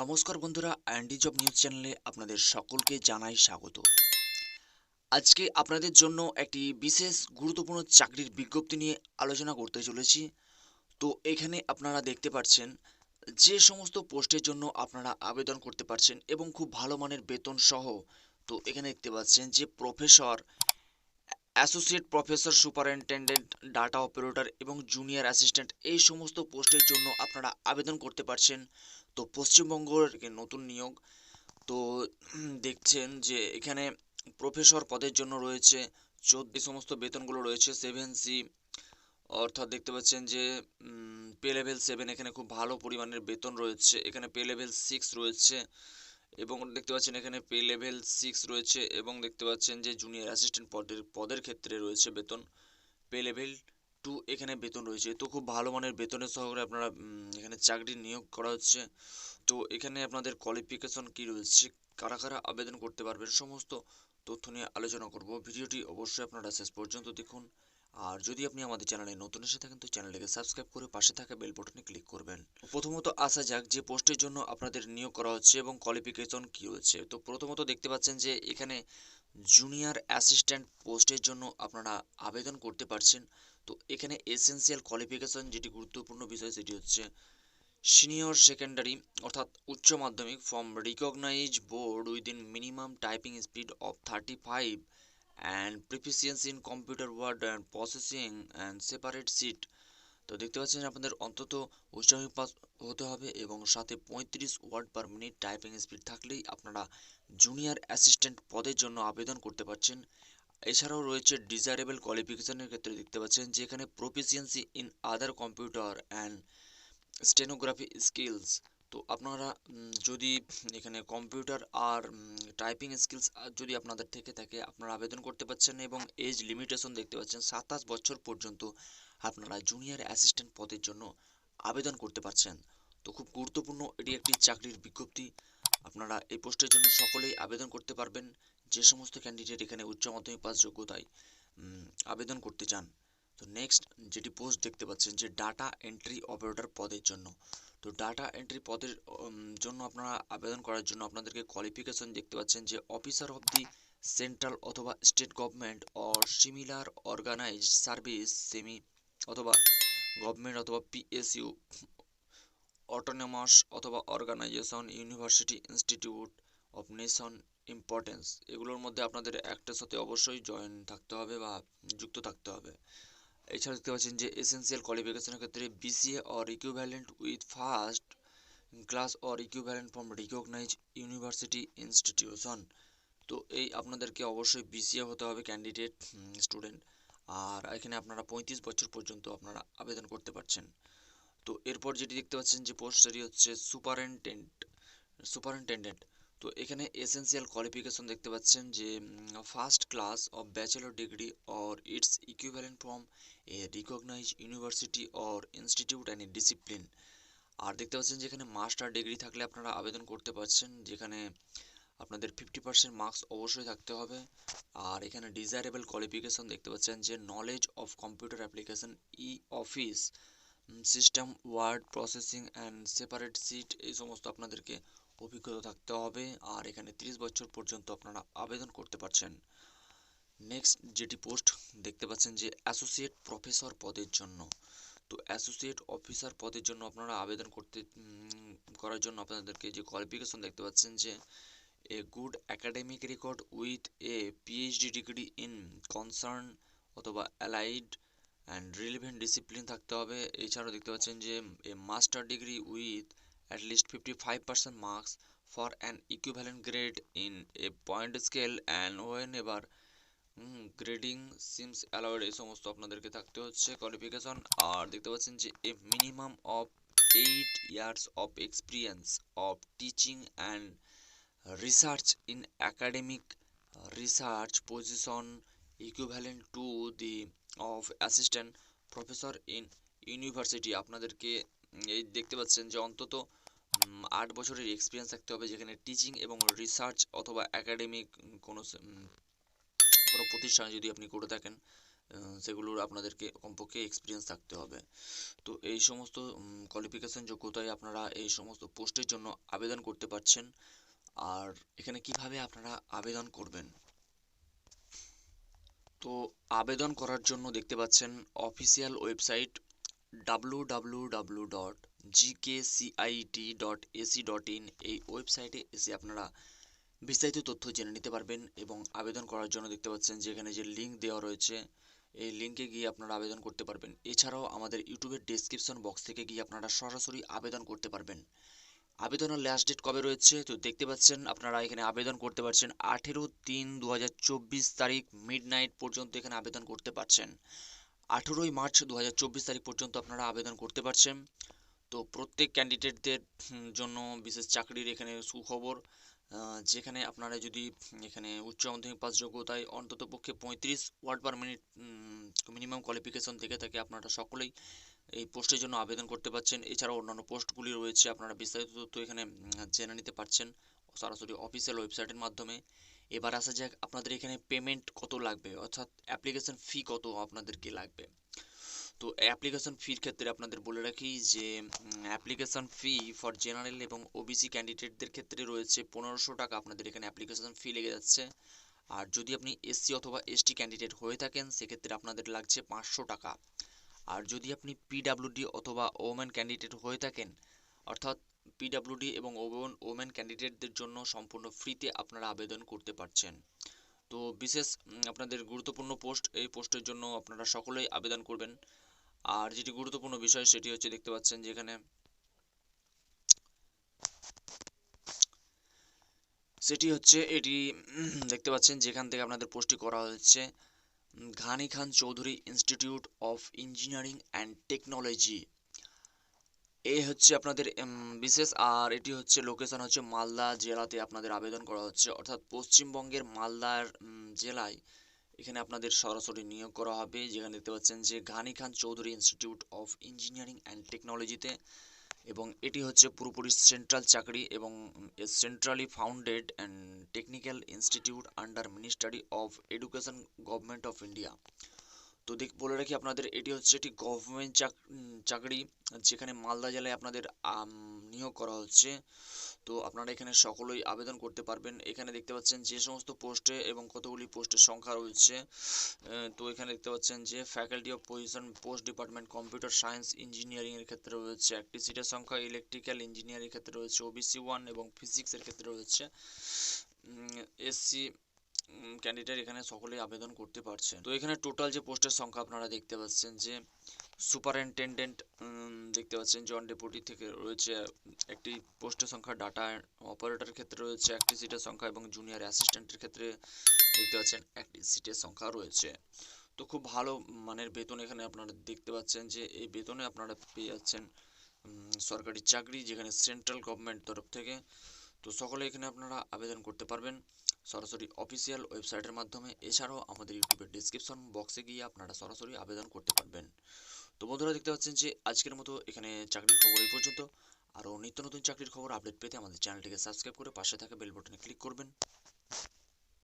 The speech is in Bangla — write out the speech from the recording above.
নমস্কার বন্ধুরা অ্যান্ডি জব নিউজ চ্যানেলে আপনাদের সকলকে জানাই স্বাগত। আজকে আপনাদের জন্য একটি বিশেষ গুরুত্বপূর্ণ চাকরির বিজ্ঞপ্তি নিয়ে আলোচনা করতে চলেছি। তো এখানে আপনারা দেখতে পাচ্ছেন, যে সমস্ত পোস্টের জন্য আপনারা আবেদন করতে পারছেন এবং খুব ভালো মানের বেতন সহ, তো এখানে দেখতে পাচ্ছেন যে professor associate professor, superintendent, data operator এবং জুনিয়র অ্যাসিস্ট্যান্ট এই সমস্ত পোস্টের জন্য আপনারা আবেদন করতে পারছেন। তো পশ্চিমবঙ্গের নতুন নিয়োগ। তো দেখছেন যে এখানে প্রফেসর পদের জন্য রয়েছে চোদ্দ সমস্ত বেতনগুলো রয়েছে সেভেন সি অর্থাৎ দেখতে পাচ্ছেন যে পে লেভেল সেভেন এখানে খুব ভালো পরিমাণের বেতন রয়েছে। এখানে পে লেভেল সিক্স রয়েছে। এবং দেখতে পাচ্ছেন এখানে পে লেভেল সিক্স রয়েছে এবং দেখতে পাচ্ছেন যে জুনিয়র অ্যাসিস্ট্যান্ট পদের পদের ক্ষেত্রে রয়েছে বেতন। পে লেভেল টু এখানে বেতন রয়েছে। তো খুব ভালো মানের বেতনের সহকারে আপনারা এখানে চাকরি নিয়োগ করা হচ্ছে। তো এখানে আপনাদের কোয়ালিফিকেশন কি রয়েছে? কারা কারা আবেদন করতে পারবেন? সমস্ত তথ্য নিয়ে আলোচনা করব। ভিডিওটি অবশ্যই আপনারা শেষ পর্যন্ত দেখুন। আর যদি আপনি আমাদের চ্যানেলে নতুন এসে থাকেন, তো চ্যানেলটিকে সাবস্ক্রাইব করে পাশে থাকা বেল বাটনে ক্লিক করবেন। প্রথমত আসা যাক যে পোস্টের জন্য আপনাদের নিয়োগ করা হচ্ছে এবং কোয়ালিফিকেশন কি হচ্ছে। তো প্রথমত দেখতে পাচ্ছেন যে এখানে জুনিয়র অ্যাসিস্ট্যান্ট পোস্টের জন্য আপনারা আবেদন করতে পারছেন। তো এখানে এসেনশিয়াল কোয়ালিফিকেশন যেটি গুরুত্বপূর্ণ বিষয় সেটি হচ্ছে সিনিয়র সেকেন্ডারি অর্থাৎ উচ্চ মাধ্যমিক from recognise board within minimum typing speed of thirty five and proficiency in computer word and processing and separate sheet তো দেখতে পাচ্ছেন আপনাদের অন্তত মাধ্যমিক পাস হতে হবে এবং সাথে পঁয়ত্রিশ word per minute typing speed থাকলেই আপনারা জুনিয়র অ্যাসিস্ট্যান্ট পদের জন্য আবেদন করতে পারছেন। এছাড়াও রয়েছে ডিজায়ারেবল কোয়ালিফিকেশনের ক্ষেত্রে দেখতে পাচ্ছেন যেখানে proficiency in other computer and stenography skills তো আপনারা যদি এখানে কম্পিউটার আর টাইপিং স্কিলস যদি আপনাদের থেকে থাকে, আপনারা আবেদন করতে পারছেন এবং এজ লিমিটেশন দেখতে পাচ্ছেন, সাতাশ বছর পর্যন্ত আপনারা জুনিয়র অ্যাসিস্ট্যান্ট পদের জন্য আবেদন করতে পারছেন। তো খুব গুরুত্বপূর্ণ এটি একটি চাকরির বিজ্ঞপ্তি। আপনারা এই পোস্টের জন্য সকলেই আবেদন করতে পারবেন, যে সমস্ত ক্যান্ডিডেট এখানে উচ্চ মাধ্যমিক পাস যোগ্যতায় আবেদন করতে চান। তো নেক্সট যেটি পোস্ট দেখতে পাচ্ছেন, যে ডাটা এন্ট্রি অপারেটর পদের জন্য। তো ডাটা এন্ট্রি পদের জন্য আপনারা আবেদন করার জন্য আপনাদেরকে কোয়ালিফিকেশন দেখতে পাচ্ছেন যে অফিসার অফ দি সেন্ট্রাল অথবা state government or similar organised service semi অথবা গভর্নমেন্ট অথবা পিএসইউ অটোনমাস অথবা organisation university institute of nation importance এগুলোর মধ্যে আপনাদের একটার সাথে অবশ্যই জয়েন থাকতে হবে বা যুক্ত থাকতে হবে। এছাড়া দেখতে পাচ্ছেন যে এসেন্সিয়াল কোয়ালিফিকেশনের ক্ষেত্রে BCA or equivalent with first class or equivalent from recognise university institution তো এই আপনাদেরকে অবশ্যই বিসিএ হতে হবে ক্যান্ডিডেট স্টুডেন্ট আর এখানে আপনারা পঁয়ত্রিশ বছর পর্যন্ত আপনারা আবেদন করতে পারছেন। তো এরপর যেটি দেখতে পাচ্ছেন যে পোস্ট সেটি হচ্ছে সুপারিনটেন্ট সুপারিনটেন্ডেন্ট তো এখানে এসেন্সিয়াল কোয়ালিফিকেশন দেখতে পাচ্ছেন যে first class of bachelor degree or its equivalent from a recognise university or institute and discipline আর দেখতে পাচ্ছেন যেখানে মাস্টার ডিগ্রি থাকলে আপনারা আবেদন করতে পারছেন, যেখানে আপনাদের ফিফটি পার্সেন্ট মার্কস অবশ্যই থাকতে হবে। আর এখানে ডিজায়ারেবল কোয়ালিফিকেশন দেখতে পাচ্ছেন যে knowledge of computer application e office system word processing and separate sheet এই সমস্ত আপনাদেরকে অভিজ্ঞতা থাকতে হবে, আর এখানে তিরিশ বছর পর্যন্ত আপনারা আবেদন করতে পারছেন। নেক্সট যেটি পোস্ট দেখতে পাচ্ছেন যে অ্যাসোসিয়েট প্রফেসর পদের জন্য। তো অ্যাসোসিয়েট অফিসার পদের জন্য আপনারা আবেদন করতে করার জন্য আপনাদেরকে যে কোয়ালিফিকেশন দেখতে পাচ্ছেন যে a good academic record with a PhD degree in concern অথবা অ্যালাইড অ্যান্ড রিলিভেন্ট ডিসিপ্লিন থাকতে হবে। এছাড়াও দেখতে পাচ্ছেন যে a master degree with at least 55% marks for an equivalent grade in a point scale and whenever grading seems allowed এই সমস্ত আপনাদেরকে থাকতে হচ্ছে। কোয়ালিফিকেশন আর দেখতে পাচ্ছেন যে a minimum of eight years of experience of teaching and research in academic research position equivalent to the of assistant professor in university আপনাদেরকে এই দেখতে পাচ্ছেন যে অন্তত আট বছরের এক্সপিরিয়েন্স থাকতে হবে যেখানে টিচিং এবং রিসার্চ অথবা একাডেমিক কোনো কোনো প্রতিষ্ঠানে যদি আপনি করে থাকেন সেগুলোর আপনাদেরকে কমপক্ষে এক্সপিরিয়েন্স থাকতে হবে। তো এই সমস্ত কোয়ালিফিকেশন যোগ্যতায় আপনারা এই সমস্ত পোস্টের জন্য আবেদন করতে পারছেন। আর এখানে কীভাবে আপনারা আবেদন করবেন? তো আবেদন করার জন্য দেখতে পাচ্ছেন official website W dot GKCIT dot AC dot in এই ওয়েবসাইটে এসে আপনারা বিস্তারিত তথ্য জেনে নিতে পারবেন এবং আবেদন করার জন্য দেখতে পাচ্ছেন যে এখানে যে লিঙ্ক দেওয়া রয়েছে, এই লিঙ্কে গিয়ে আপনারা আবেদন করতে পারবেন। এছাড়াও আমাদের ইউটিউবের ডেসক্রিপশন বক্স থেকে গিয়ে আপনারা সরাসরি আবেদন করতে পারবেন। আবেদনের লাস্ট ডেট কবে রয়েছে? তো দেখতে পাচ্ছেন আপনারা এখানে আবেদন করতে পারছেন আঠেরো তিন দু তারিখ মিড নাইট পর্যন্ত এখানে আবেদন করতে পারছেন। আঠেরোই মার্চ দু হাজার চব্বিশ তারিখ পর্যন্ত আপনারা আবেদন করতে পারছেন। তো প্রত্যেক ক্যান্ডিডেটদের জন্য বিশেষ চাকরির এখানে সুখবর। যেখানে আপনারা যদি এখানে উচ্চ মাধ্যমিক পাস যোগ্যতায় অন্তত পক্ষে পঁয়ত্রিশ word per minute minimum qualification থেকে থাকে, আপনারা সকলেই এই পোস্টের জন্য আবেদন করতে পারছেন। এছাড়াও অন্যান্য পোস্টগুলি রয়েছে, আপনারা বিস্তারিত তথ্য এখানে জেনে নিতে পারছেন সরাসরি অফিসিয়াল ওয়েবসাইটের মাধ্যমে। এবার আসা যাক আপনাদের এখানে পেমেন্ট কত লাগবে, অর্থাৎ অ্যাপ্লিকেশন ফি কত আপনাদেরকে লাগবে। তো অ্যাপ্লিকেশন ফির ক্ষেত্রে আপনাদের বলে রাখি যে অ্যাপ্লিকেশন ফি ফর জেনারেল এবং ওবিসি ক্যান্ডিডেটদের ক্ষেত্রে রয়েছে পনেরোশো টাকা আপনাদের এখানে অ্যাপ্লিকেশন ফি লেগে যাচ্ছে। আর যদি আপনি এসসি অথবা এসটি ক্যান্ডিডেট হয়ে থাকেন, সেক্ষেত্রে আপনাদের লাগছে পাঁচশো টাকা। আর যদি আপনি পিডাব্লিউডি অথবা ওমেন ক্যান্ডিডেট হয়ে থাকেন, অর্থাৎ পিডাব্লিউডি এবং ওমেন ওমেন ক্যান্ডিডেটদের জন্য সম্পূর্ণ ফ্রিতে আপনারা আবেদন করতে পারছেন। তো বিশেষ আপনাদের গুরুত্বপূর্ণ পোস্ট এই পোস্টের জন্য আপনারা সকলেই আবেদন করবেন। আর যেটি গুরুত্বপূর্ণ বিষয়, সেটি হচ্ছে দেখতে পাচ্ছেন যেখানে সেটি হচ্ছে এটি, দেখতে পাচ্ছেন যেখান থেকে আপনাদের পোস্টটি করা হচ্ছে Ghani Khan Chowdhury institute of engineering and technology এই হচ্ছে আপনাদের বিশেষ, আর এটি হচ্ছে লোকেশন হচ্ছে মালদা জেলাতে আপনাদের আবেদন করা হচ্ছে। অর্থাৎ পশ্চিমবঙ্গের মালদার জেলায় এখানে আপনাদের সরাসরি নিয়োগ করা হবে। যেখানে দেখতে পাচ্ছেন যে Ghani Khan Chowdhury institute of engineering and টেকনোলজিতে এবং এটি হচ্ছে পুরোপুরি সেন্ট্রাল চাকরি এবং centrally founded and technical institute under ministry of education government of India তো দেখ, বলে রাখি আপনাদের, এটি হচ্ছে একটি গভর্নমেন্ট চাকরি, যেখানে মালদা জেলায় আপনাদের নিয়োগ করা হচ্ছে। তো আপনারা এখানে সকলেই আবেদন করতে পারবেন। এখানে দেখতে পাচ্ছেন যে সমস্ত পোস্টে এবং কতগুলি পোস্টের সংখ্যা রয়েছে। তো এখানে দেখতে পাচ্ছেন যে faculty of position post department computer science engineering এর ক্ষেত্রে রয়েছে একটি সিটের সংখ্যা ইলেকট্রিক্যাল ইঞ্জিনিয়ারিং ক্ষেত্রে রয়েছে ওবিসি ওয়ান এবং ফিজিক্সের ক্ষেত্রে রয়েছে। এসসি ক্যান্ডিডেট এখানে সকলেই আবেদন করতে পারছেন। তো এখানে টোটাল যে পোস্টের সংখ্যা আপনারা দেখতে পাচ্ছেন যে সুপারিনটেন্ডেন্ট দেখতে পাচ্ছেন জন ডেপুটি থেকে রয়েছে একটি পোস্টের সংখ্যা ডাটা অপারেটর ক্ষেত্রে রয়েছে, একটি সিটের সংখ্যা এবং জুনিয়র অ্যাসিস্ট্যান্টের ক্ষেত্রে দেখতে পাচ্ছেন একটি সিটের সংখ্যা রয়েছে। তো খুব ভালো মানের বেতন এখানে আপনারা দেখতে পাচ্ছেন যে, এই বেতনে আপনারা পেয়ে যাচ্ছেন সরকারি চাকরি যেখানে সেন্ট্রাল গভর্নমেন্ট তরফ থেকে। তো সকলে এখানে আপনারা আবেদন করতে পারবেন। সরাসরি অফিসিয়াল ওয়েবসাইটের মাধ্যমে, এছাড়াও আমাদের ইউটিউবের ডিসক্রিপশন বক্সে গিয়ে আপনারা সরাসরি আবেদন করতে পারবেন। তো বন্ধুরা দেখতে পাচ্ছেন যে আজকের মতো এখানে চাকরির খবর এই পর্যন্ত। আরও নিত্য নতুন চাকরির খবর আপডেট পেতে আমাদের চ্যানেলটিকে সাবস্ক্রাইব করে পাশে থাকা বেল বটনে ক্লিক করবেন।